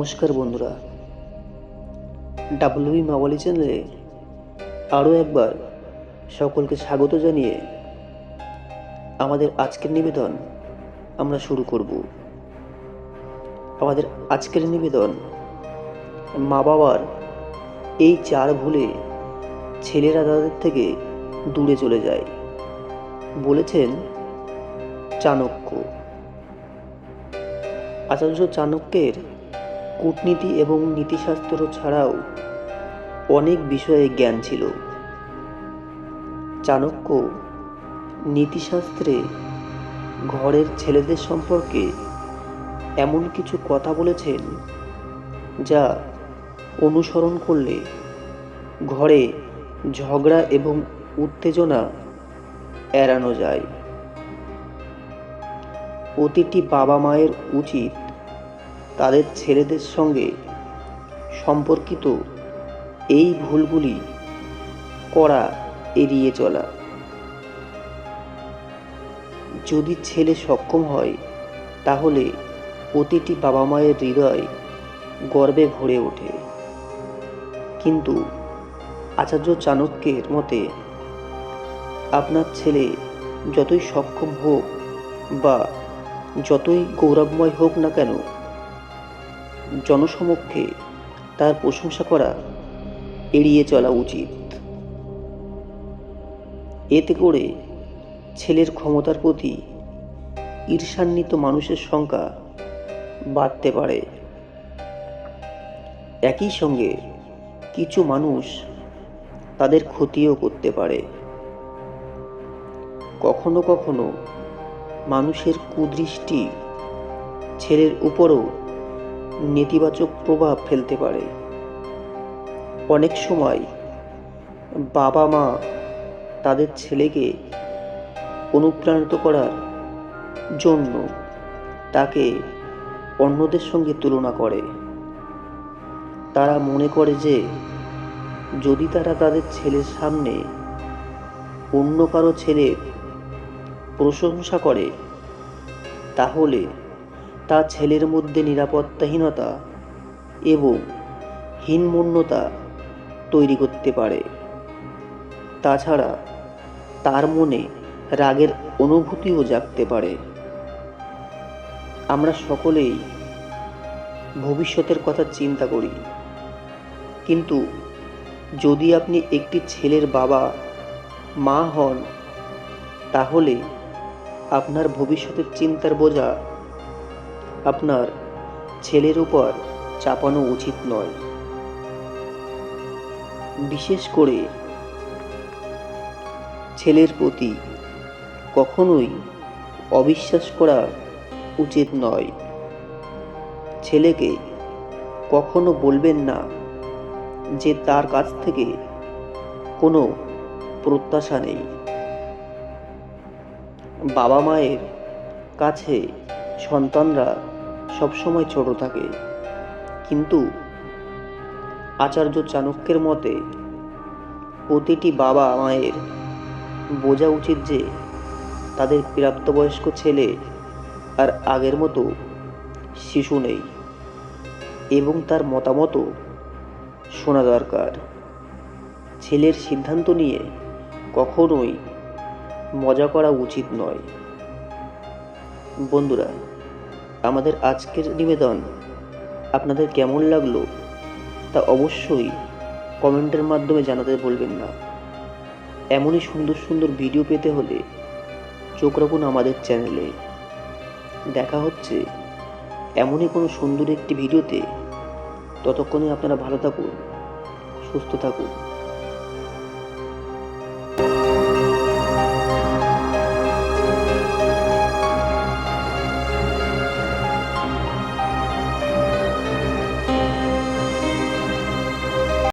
নমস্কার বন্ধুরা। ডাব্লিউবি মাওয়ালি চ্যানেলে আরও একবার সকলকে স্বাগত জানিয়ে আমাদের আজকের নিবেদন আমরা শুরু করব। আমাদের আজকের নিবেদন, মা বাবার এই চার ভুলে ছেলেরা তাদের থেকে দূরে চলে যায়, বলেছেন চাণক্য। আচার্য চাণক্যের কূটনীতি এবং নীতিশাস্ত্র ছাড়াও অনেক বিষয়ে জ্ঞান ছিল। চাণক্য নীতিশাস্ত্রে ঘরের ছেলেদের সম্পর্কে এমন কিছু কথা বলেছেন যা অনুসরণ করলে ঘরে ঝগড়া এবং উত্তেজনা এড়ানো যায়। প্রতিটি বাবা মায়ের উচিত তাদের ছেলেদের সঙ্গে সম্পর্কিত এই ভুলগুলি করা এড়িয়ে চলা। যদি ছেলে সক্ষম হয়, তাহলে প্রতিটি বাবা মায়ের হৃদয় গর্বে ভরে ওঠে। কিন্তু আচার্য চাণক্যের মতে, আপনার ছেলে যতই সক্ষম হোক বা যতই গৌরবময় হোক না কেন জনসমক্ষে তার প্রশংসা করা এড়িয়ে চলা উচিত। এতে করে ছেলের ক্ষমতার প্রতি ঈর্ষান্বিত মানুষের সংখ্যা বাড়তে পারে। একই সঙ্গে কিছু মানুষ তাদের ক্ষতিও করতে পারে। কখনো কখনো মানুষের কুদৃষ্টি ছেলের উপরও নেতিবাচক প্রভাব ফেলতে পারে। অনেক সময় বাবা মা তাদের ছেলেকে অনুপ্রাণিত করার জন্য তাকে অন্যদের সঙ্গে তুলনা করে। তারা মনে করে যে যদি তারা তাদের ছেলের সামনে অন্য কারও ছেলের প্রশংসা করে, তাহলে তা ছেলের মধ্যে নিরাপত্তাহীনতা এবং হীনমন্যতা তৈরি করতে পারে। তাছাড়া তার মনে রাগের অনুভূতিও জাগতে পারে। আমরা সকলেই ভবিষ্যতের কথা চিন্তা করি। কিন্তু যদি আপনি একটি ছেলের বাবা, মা হন, তাহলে আপনার ভবিষ্যতের চিন্তার বোঝা আপনার ছেলের উপর চাপানো উচিত নয়। বিশেষ করে ছেলের প্রতি কখনোই অবিশ্বাস করা উচিত নয়। ছেলেকে কখনো বলবেন না যে তার কাছ থেকে কোনো প্রত্যাশা নেই। বাবা মায়ের কাছে সন্তানরা সবসময় ছোট থাকে। কিন্তু আচার্য চাণক্যের মতে, প্রতিটি বাবা মায়ের বোঝা উচিত যে, তাদের প্রাপ্তবয়স্ক ছেলে আর আগের মতো শিশু নেই এবং তার মতামতও শোনা দরকার। ছেলের সিদ্ধান্ত নিয়ে কখনোই মজা করা উচিত নয়। বন্ধুরা আমাদের আজকের নিবেদন আপনাদের কেমন লাগল তা অবশ্যই কমেন্টের মাধ্যমে জানাতে বলবেন না। এমনই সুন্দর সুন্দর ভিডিও পেতে হলে চোখ রাখুন আমাদের চ্যানেলে। দেখা হচ্ছে এমনই কোনো সুন্দর একটি ভিডিওতে। ততক্ষণে আপনারা ভালো থাকুন, সুস্থ থাকুন।